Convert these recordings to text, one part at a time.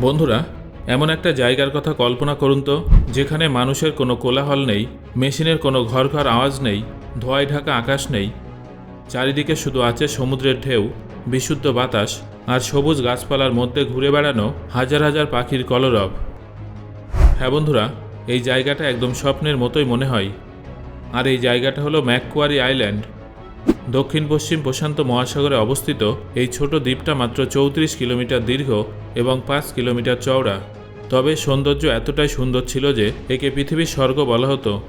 বন্ধুরা, এমন একটা জায়গার কথা কল্পনা করুন তো, যেখানে মানুষের কোনো কোলাহল নেই, মেশিনের কোনো ঘর ঘর আওয়াজ নেই, ধোঁয়ায় ঢাকা আকাশ নেই। চারিদিকে শুধু আছে সমুদ্রের ঢেউ, বিশুদ্ধ বাতাস আর সবুজ গাছপালার মধ্যে ঘুরে বেড়ানো হাজার হাজার পাখির কলরব। হ্যাঁ বন্ধুরা, এই জায়গাটা একদম স্বপ্নের মতোই মনে হয়। আর এই জায়গাটা হলো ম্যাককোয়ারি আইল্যান্ড। দক্ষিণ পশ্চিম প্রশান্ত মহাসাগরে অবস্থিত এই ছোট দ্বীপটা মাত্র চৌত্রিশ কিলোমিটার দীর্ঘ এবং পাঁচ কিলোমিটার চওড়া। তবে সৌন্দর্য এতটাই সুন্দর ছিল যে একে পৃথিবীর স্বর্গ বলা হতো।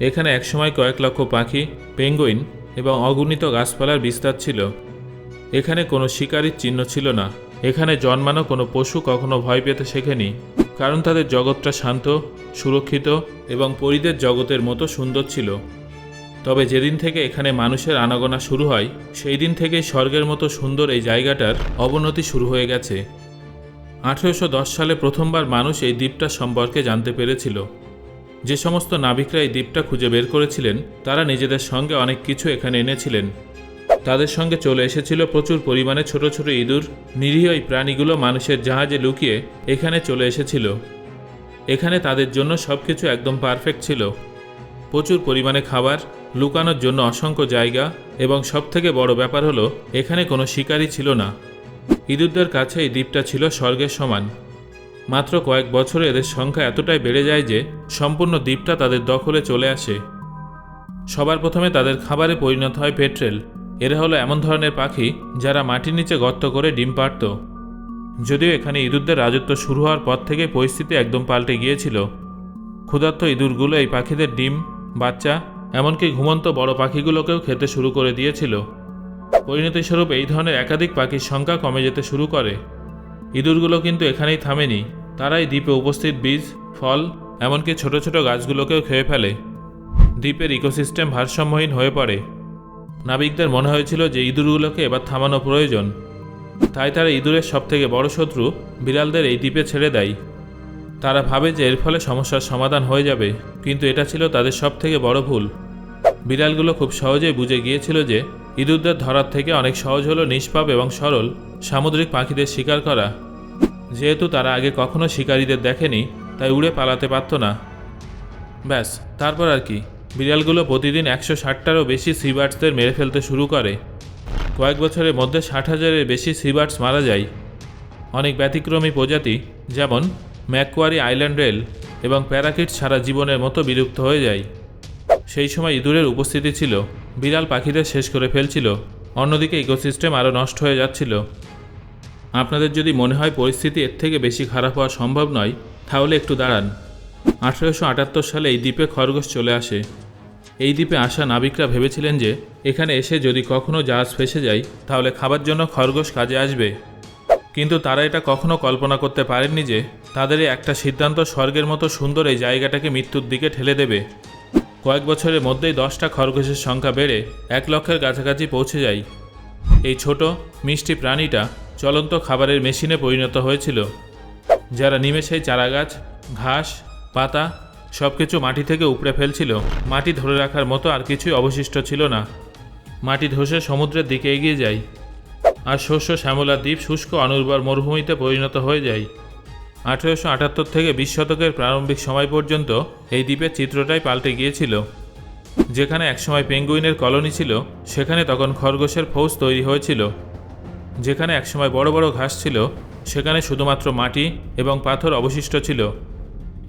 এখানে একসময় কয়েক লক্ষ পাখি, পেঙ্গুইন এবং অগণিত গাছপালার বিস্তার ছিল। এখানে কোনো শিকারির চিহ্ন ছিল না। এখানে জন্মানো কোনো পশু কখনো ভয় পেতে শেখেনি, কারণ তাদের জগৎটা শান্ত, সুরক্ষিত এবং পরিদের জগতের মতো সুন্দর ছিল। তবে যেদিন থেকে এখানে মানুষের আনাগোনা শুরু হয় সেই দিন থেকেই স্বর্গের মতো সুন্দর এই জায়গাটার অবনতি শুরু হয়ে গেছে। আঠেরোশো দশ সালে প্রথমবার মানুষ এই দ্বীপটা সম্পর্কে জানতে পেরেছিল। যে সমস্ত নাবিকরা এই দ্বীপটা খুঁজে বের করেছিলেন, তারা নিজেদের সঙ্গে অনেক কিছু এখানে এনেছিলেন। তাদের সঙ্গে চলে এসেছিল প্রচুর পরিমাণে ছোট ছোট ইঁদুর, নিরীহ এই প্রাণীগুলো মানুষের জাহাজে লুকিয়ে এখানে চলে এসেছিল। এখানে তাদের জন্য সব কিছু একদম পারফেক্ট ছিল। প্রচুর পরিমাণে খাবার, লুকানোর জন্য অসংখ্য জায়গা এবং সবথেকে বড় ব্যাপার হলো, এখানে কোনো শিকারই ছিল না। ইঁদুরদের কাছে এই দ্বীপটা ছিল স্বর্গের সমান। মাত্র কয়েক বছরে এদের সংখ্যা এতটাই বেড়ে যায় যে সম্পূর্ণ দ্বীপটা তাদের দখলে চলে আসে। সবার প্রথমে তাদের খাবারে পরিণত হয় পেট্রেল। এরা হলো এমন ধরনের পাখি যারা মাটির নিচে গর্ত করে ডিম পাড়ত। যদিও এখানে ইঁদুরদের রাজত্ব শুরু হওয়ার পর থেকে পরিস্থিতি একদম পাল্টে গিয়েছিল। ক্ষুধার্ত ইঁদুরগুলো এই পাখিদের ডিম, বাচ্চা, এমনকি ঘুমন্ত বড় পাখিগুলোকেও খেতে শুরু করে দিয়েছিল। পরিণতিস্বরূপ এই ধরনের একাধিক পাখির সংখ্যা কমে যেতে শুরু করে। ইঁদুরগুলো কিন্তু এখানেই থামেনি। তারাই দ্বীপে উপস্থিত বীজ, ফল, এমনকি ছোট ছোট গাছগুলোকেও খেয়ে ফেলে। দ্বীপের ইকোসিস্টেম ভারসাম্যহীন হয়ে পড়ে। নাবিকদের মনে হয়েছিল যে ইঁদুরগুলোকে এবার থামানো প্রয়োজন। তাই তারা ইঁদুরের সবথেকে বড় শত্রু বিড়ালদের এই দ্বীপে ছেড়ে দেয়। তারা ভাবে যে এর ফলে সমস্যার সমাধান হয়ে যাবে, কিন্তু এটা ছিল তাদের সবথেকে বড় ভুল। বিড়ালগুলো খুব সহজেই বুঝে গিয়েছিল যে ইঁদুরদের ধরার থেকে অনেক সহজ হলো নিষ্পাপ এবং সরল সামুদ্রিক পাখিদের শিকার করা। যেহেতু তারা আগে কখনো শিকারীদের দেখেনি, তাই উড়ে পালাতে পারত না। ব্যাস, তারপর আর কি। বিড়ালগুলো প্রতিদিন একশো ষাটটারও বেশি সিবার্টসদের মেরে ফেলতে শুরু করে। কয়েক বছরের মধ্যে ষাট হাজারের বেশি সিবার্টস মারা যায়। অনেক ব্যতিক্রমী প্রজাতি, যেমন ম্যাকোয়ারি আইল্যান্ড রেল এবং প্যারাকিট সারা জীবনের মতো বিলুপ্ত হয়ে যায়। সেই সময় ইঁদুরের উপস্থিতি ছিল। বিড়াল পাখিদের শেষ করে ফেলছিল। অন্যদিকে ইকোসিস্টেম আরও নষ্ট হয়ে যাচ্ছিল। আপনাদের যদি মনে হয় পরিস্থিতি এর থেকে বেশি খারাপ হওয়া সম্ভব নয়, তাহলে একটু দাঁড়ান। আঠেরোশো আটাত্তর সালে এই দ্বীপে খরগোশ চলে আসে। এই দ্বীপে আসা নাবিকরা ভেবেছিলেন যে, এখানে এসে যদি কখনও জাহাজ ফেসে যায়, তাহলে খাবার জন্য খরগোশ কাজে আসবে। কিন্তু তারা এটা কখনো কল্পনা করতে পারেননি যে, তাদের একটা সিদ্ধান্ত স্বর্গের মতো সুন্দর এই জায়গাটাকে মৃত্যুর দিকে ঠেলে দেবে। কয়েক বছরের মধ্যেই দশটা খরগোশের সংখ্যা বেড়ে এক লক্ষের কাছাকাছি পৌঁছে যায়। এই ছোট, মিষ্টি প্রাণীটা চলন্ত খাবারের মেশিনে পরিণত হয়েছিল, যারা নিমেষেই চারাগাছ, ঘাস, পাতা সব কিছু মাটি থেকে উপড়ে ফেলছিল। মাটি ধরে রাখার মতো আর কিছুই অবশিষ্ট ছিল না। মাটি ধসে সমুদ্রের দিকে এগিয়ে যায়, আর শস্য, শ্যামলা দ্বীপ শুষ্ক, অনুর্বর মরুভূমিতে পরিণত হয়ে যায়। আঠেরোশো আটাত্তর থেকে বিশ শতকের প্রারম্ভিক সময় পর্যন্ত এই দ্বীপের চিত্রটাই পাল্টে গিয়েছিল, যেখানে একসময় পেঙ্গুইনের কলোনি ছিল, সেখানে তখন খরগোশের ফৌজ তৈরি হয়েছিল, যেখানে একসময় বড় বড় ঘাস ছিল, সেখানে শুধুমাত্র মাটি এবং পাথর অবশিষ্ট ছিল।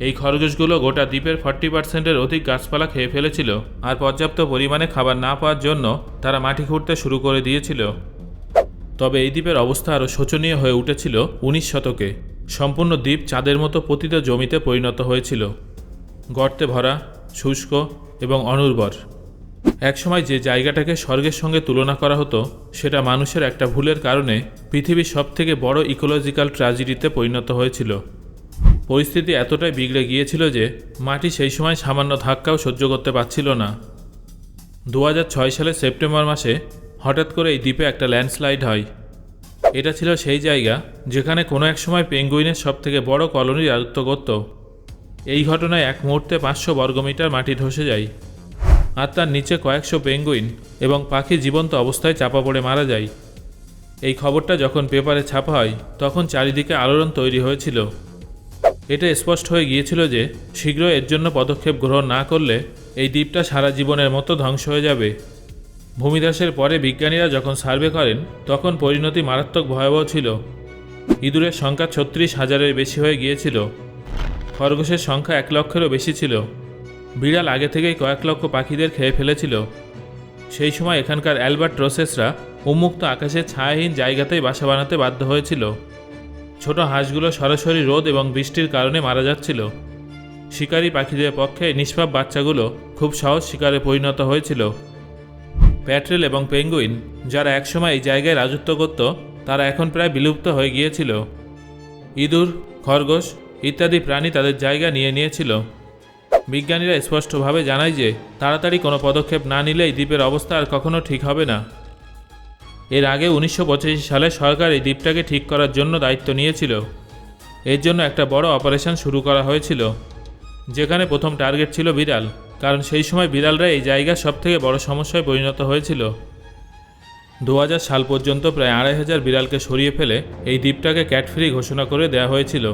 এই খরগোশগুলো গোটা দ্বীপের ফর্টি পার্সেন্টের অধিক গাছপালা খেয়ে ফেলেছিল আর পর্যাপ্ত পরিমাণে খাবার না পাওয়ার জন্য তারা মাটি খুঁড়তে শুরু করে দিয়েছিল। তবে এই দ্বীপের অবস্থা আরও শোচনীয় হয়ে উঠেছিল উনিশ শতকে। সম্পূর্ণ দ্বীপ চাঁদের মতো পতিত জমিতে পরিণত হয়েছিল। গর্তে ভরা, শুষ্ক এবং অনুর্বর। একসময় যে জায়গাটাকে স্বর্গের সঙ্গে তুলনা করা হতো, সেটা মানুষের একটা ভুলের কারণে পৃথিবীর সবথেকে বড় ইকোলজিক্যাল ট্র্যাজেডিতে পরিণত হয়েছিল। পরিস্থিতি এতটাই বিগড়ে গিয়েছিল যে মাটি সেই সময় সামান্য ধাক্কাও সহ্য করতে পারছিল না। দু হাজার ছয় সালের সেপ্টেম্বর মাসে হঠাৎ করে এই দ্বীপে একটা ল্যান্ডস্লাইড হয়। এটা ছিল সেই জায়গা যেখানে কোনো এক সময় পেঙ্গুইনের সবথেকে বড় কলোনি রাজত্ব করত এই ঘটনায় এক মুহূর্তে পাঁচশো বর্গমিটার মাটি ধসে যায় আর তার নিচে কয়েকশো পেঙ্গুইন এবং পাখি জীবন্ত অবস্থায় চাপা পড়ে মারা যায়। এই খবরটা যখন পেপারে ছাপা হয়, তখন চারিদিকে আলোড়ন তৈরি হয়েছিল। এটা স্পষ্ট হয়ে গিয়েছিল যে শীঘ্র এর জন্য পদক্ষেপ গ্রহণ না করলে এই দ্বীপটা সারা জীবনের মতো ধ্বংস হয়ে যাবে। ভূমিধসের পরে বিজ্ঞানীরা যখন সার্ভে করেন, তখন পরিণতি মারাত্মক ভয়াবহ ছিল। ইঁদুরের সংখ্যা ছত্রিশ হাজারের বেশি হয়ে গিয়েছিল। খরগোশের সংখ্যা এক লক্ষেরও বেশি ছিল। বিড়াল আগে থেকেই কয়েক লক্ষ পাখিদের খেয়ে ফেলেছিল। সেই সময় এখানকার অ্যালবার্ট রোসেসরা উন্মুক্ত আকাশের ছায়াহীন জায়গাতেই বাসা বানাতে বাধ্য হয়েছিল। ছোট হাঁসগুলো সরাসরি রোদ এবং বৃষ্টির কারণে মারা যাচ্ছিল। শিকারী পাখিদের পক্ষে নিষ্পাপ বাচ্চাগুলো খুব সহজ শিকারে পরিণত হয়েছিল। প্যাট্রেল এবং পেঙ্গুইন, যারা একসময় এই জায়গায় রাজত্ব করত, তারা এখন প্রায় বিলুপ্ত হয়ে গিয়েছিল। ইঁদুর, খরগোশ ইত্যাদি প্রাণী তাদের জায়গা নিয়ে নিয়েছিল। বিজ্ঞানীরা স্পষ্টভাবে জানায় যে, তাড়াতাড়ি কোনো পদক্ষেপ না নিলে এই দ্বীপের অবস্থা আর কখনো ঠিক হবে না। এর আগে উনিশশো পঁচিশ সালে সরকার এই দ্বীপটাকে ঠিক করার জন্য দায়িত্ব নিয়েছিল। এর জন্য একটা বড় অপারেশন শুরু করা হয়েছিল, যেখানে প্রথম টার্গেট ছিল বিড়াল। কারণ সেই সময় বিড়ালরা এই জায়গার সবথেকে বড় সমস্যায় পরিণত হয়েছিল। দু হাজার সাল পর্যন্ত প্রায় আড়াই হাজার বিড়ালকে সরিয়ে ফেলে এই দ্বীপটাকে ক্যাট ফ্রি ঘোষণা করে দেওয়া হয়েছিল।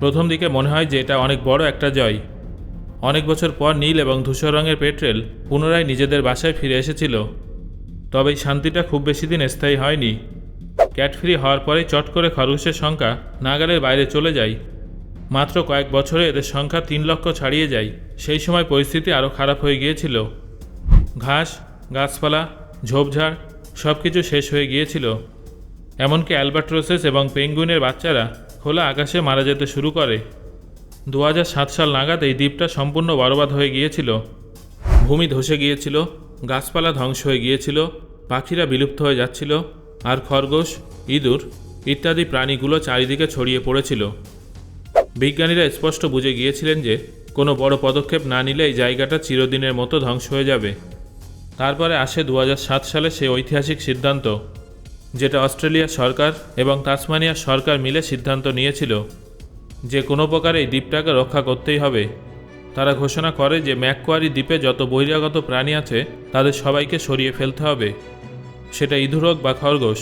প্রথম দিকে মনে হয় যে এটা অনেক বড় একটা জয়। অনেক বছর পর নীল এবং ধূসর রঙের পেট্রেল পুনরায় নিজেদের বাসায় ফিরে এসেছিল। তবে এই শান্তিটা খুব বেশি দিন স্থায়ী হয়নি। ক্যাট ফ্রি হওয়ার পরেই চট করে খরগোশের সংখ্যা নাগালের বাইরে চলে যায়। মাত্র কয়েক বছরে এদের সংখ্যা তিন লক্ষ ছাড়িয়ে যায়। সেই সময় পরিস্থিতি আরও খারাপ হয়ে গিয়েছিল। ঘাস, গাছপালা, ঝোপঝাড় সব কিছু শেষ হয়ে গিয়েছিল। এমনকি অ্যালবাট্রোসেস এবং পেঙ্গুইনের বাচ্চারা খোলা আকাশে মারা যেতে শুরু করে। দু হাজার সাত সাল নাগাদ এই দ্বীপটা সম্পূর্ণ বরবাদ হয়ে গিয়েছিল। ভূমি ধসে গিয়েছিল, গাছপালা ধ্বংস হয়ে গিয়েছিল, পাখিরা বিলুপ্ত হয়ে যাচ্ছিল, আর খরগোশ, ইঁদুর ইত্যাদি প্রাণীগুলো চারিদিকে ছড়িয়ে পড়েছিল। বিজ্ঞানীরা স্পষ্ট বুঝে গিয়েছিলেন যে, কোনো বড় পদক্ষেপ না নিলে এই জায়গাটা চিরদিনের মতো ধ্বংস হয়ে যাবে। তারপরে আসে দু হাজার সাত সালে সেই ঐতিহাসিক সিদ্ধান্ত, যেটা অস্ট্রেলিয়া সরকার এবং তাসমানিয়া সরকার মিলে সিদ্ধান্ত নিয়েছিল যে কোনো প্রকারে এই দ্বীপটাকে রক্ষা করতেই হবে। তারা ঘোষণা করে যে ম্যাককোয়ারি দ্বীপে যত বহিরাগত প্রাণী আছে, তাদের সবাইকে সরিয়ে ফেলতে হবে। সেটা ইঁদুর হোক বা খরগোশ।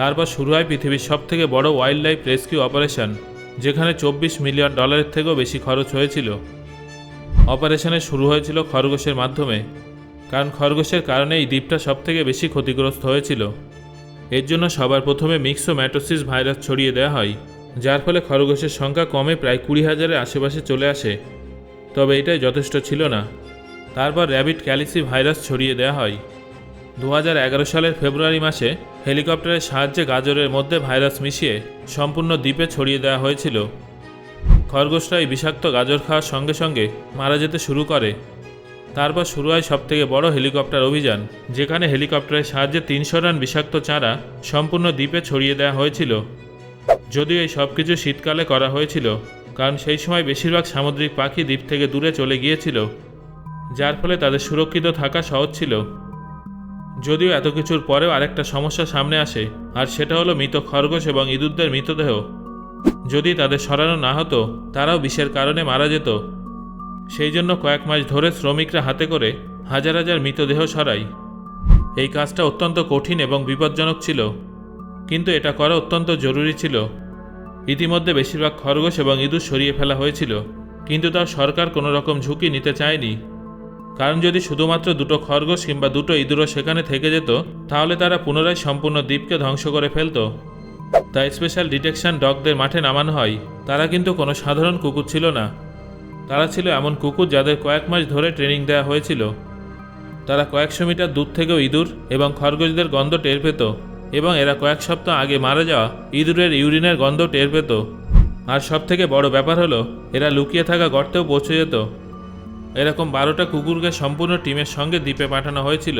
তারপর শুরু হয় পৃথিবীর সবথেকে বড় ওয়াইল্ড লাইফ রেস্কিউ অপারেশন যেখানে চব্বিশ মিলিয়ন ডলারের থেকেও বেশি খরচ হয়েছিল। অপারেশনে শুরু হয়েছিল খরগোশের মাধ্যমে, কারণ খরগোশের কারণে এই দ্বীপটা সবথেকে বেশি ক্ষতিগ্রস্ত হয়েছিল। এর জন্য সবার প্রথমে মিক্সোম্যাটোসিস ভাইরাস ছড়িয়ে দেওয়া হয়, যার ফলে খরগোশের সংখ্যা কমে প্রায় কুড়ি হাজারের আশেপাশে চলে আসে। তবে এটাই যথেষ্ট ছিল না। তারপর র্যাবিট ক্যালিসি ভাইরাস ছড়িয়ে দেওয়া হয়। দু হাজার এগারো সালের ফেব্রুয়ারি মাসে হেলিকপ্টারের সাহায্যে গাজরের মধ্যে ভাইরাস মিশিয়ে সম্পূর্ণ দ্বীপে ছড়িয়ে দেওয়া হয়েছিল। খরগোশরা এই বিষাক্ত গাজর খাওয়ার সঙ্গে সঙ্গে মারা যেতে শুরু করে। তারপর শুরু হয় সবথেকে বড় হেলিকপ্টার অভিযান, যেখানে হেলিকপ্টারের সাহায্যে তিনশো রান বিষাক্ত চারা সম্পূর্ণ দ্বীপে ছড়িয়ে দেওয়া হয়েছিল। যদিও এই সব কিছু শীতকালে করা হয়েছিল, কারণ সেই সময় বেশিরভাগ সামুদ্রিক পাখি দ্বীপ থেকে দূরে চলে গিয়েছিল, যার ফলে তাদের সুরক্ষিত থাকা সহজ ছিল। যদিও এত কিছুর পরেও আরেকটা সমস্যা সামনে আসে, আর সেটা হলো মৃত খরগোশ এবং ইঁদুরদের মৃতদেহ যদি তাদের সরানো না হতো, তারাও বিষের কারণে মারা যেত। সেই জন্য কয়েক মাস ধরে শ্রমিকরা হাতে করে হাজার হাজার মৃতদেহ সরাই এই কাজটা অত্যন্ত কঠিন এবং বিপজ্জনক ছিল, কিন্তু এটা করা অত্যন্ত জরুরি ছিল। ইতিমধ্যে বেশিরভাগ খরগোশ এবং ইঁদুর সরিয়ে ফেলা হয়েছিল, কিন্তু তার সরকার কোনো রকম ঝুঁকি নিতে চায়নি। কারণ যদি শুধুমাত্র দুটো খরগোশ কিংবা দুটো ইঁদুরও সেখানে থেকে যেত, তাহলে তারা পুনরায় সম্পূর্ণ দ্বীপকে ধ্বংস করে ফেলতো। তাই স্পেশাল ডিটেকশন ডগদের মাঠে নামানো হয়। তারা কিন্তু কোনো সাধারণ কুকুর ছিল না। তারা ছিল এমন কুকুর যাদের কয়েক মাস ধরে ট্রেনিং দেওয়া হয়েছিল। তারা কয়েকশো মিটার দূর থেকেও ইঁদুর এবং খরগোশদের গন্ধ টের পেত এবং এরা কয়েক সপ্তাহ আগে মারা যাওয়া ইঁদুরের ইউরিনের গন্ধ টের পেত। আর সব থেকে বড় ব্যাপার হলো, এরা লুকিয়ে থাকা গর্তেও পৌঁছে যেত। এরকম বারোটা কুকুরকে সম্পূর্ণ টিমের সঙ্গে দ্বীপে পাঠানো হয়েছিল,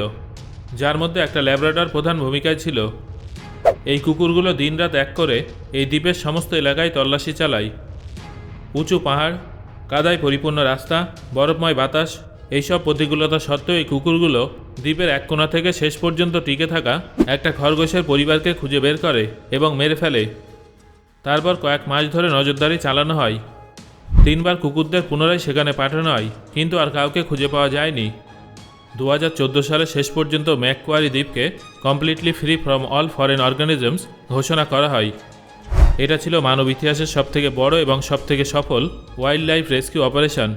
যার মধ্যে একটা ল্যাবরেটর প্রধান ভূমিকায় ছিল। এই কুকুরগুলো দিনরাত এক করে এই দ্বীপের সমস্ত এলাকায় তল্লাশি চালায়। উঁচু পাহাড়, কাদায় পরিপূর্ণ রাস্তা, বরফময় বাতাস, এইসব প্রতিকূলতা সত্ত্বেও এই কুকুরগুলো দ্বীপের এক কোণা থেকে শেষ পর্যন্ত টিকে থাকা একটা খরগোশের পরিবারকে খুঁজে বের করে এবং মেরে ফেলে। তারপর কয়েক মাস ধরে নজরদারি চালানো হয়। তিনবার কুকুরদের পুনরায় সেখানে পাঠানো হয়, কিন্তু আর কাউকে খুঁজে পাওয়া যায়নি। দু হাজার চোদ্দ সালে শেষ পর্যন্ত Macquarie দ্বীপকে completely free from all foreign organisms ঘোষণা করা হয়। এটা ছিল মানব ইতিহাসের সবথেকে বড় এবং সবথেকে সফল ওয়াইল্ড লাইফ রেস্কিউ অপারেশন।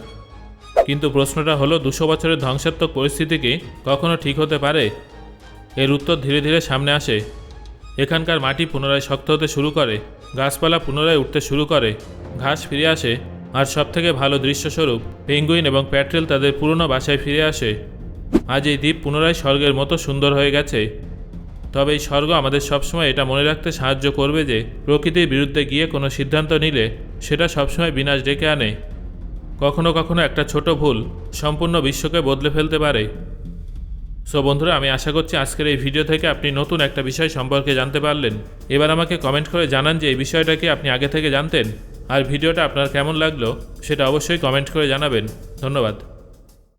কিন্তু প্রশ্নটা হলো, দুশো বছরের ধ্বংসাত্মক পরিস্থিতি কি কখনো ঠিক হতে পারে? এর উত্তর ধীরে ধীরে সামনে আসে। এখানকার মাটি পুনরায় শক্ত হতে শুরু করে, গাছপালা পুনরায় উঠতে শুরু করে, ঘাস ফিরে আসে আর সবথেকে ভালো দৃশ্যস্বরূপ পেঙ্গুইন এবং প্যাট্রেল তাদের পুরনো বাসায় ফিরে আসে। আজ এই দ্বীপ পুনরায় স্বর্গের মতো সুন্দর হয়ে গেছে। তবে এই স্বর্গ আমাদের সবসময় এটা মনে রাখতে সাহায্য করবে যে প্রকৃতির বিরুদ্ধে গিয়ে কোনো সিদ্ধান্ত নিলে সেটা সবসময় বিনাশ ডেকে আনে। কখনো কখনো একটা ছোট ভুল সম্পূর্ণ বিশ্বকে বদলে ফেলতে পারে। সো বন্ধুরা, আমি আশা করছি আজকের এই ভিডিও থেকে আপনি নতুন একটা বিষয় সম্পর্কে জানতে পারলেন। এবার আমাকে কমেন্ট করে জানান যে এই বিষয়টাকে আপনি আগে থেকে জানতেন? আর ভিডিওটা আপনার কেমন লাগল সেটা অবশ্যই কমেন্ট করে জানাবেন। ধন্যবাদ।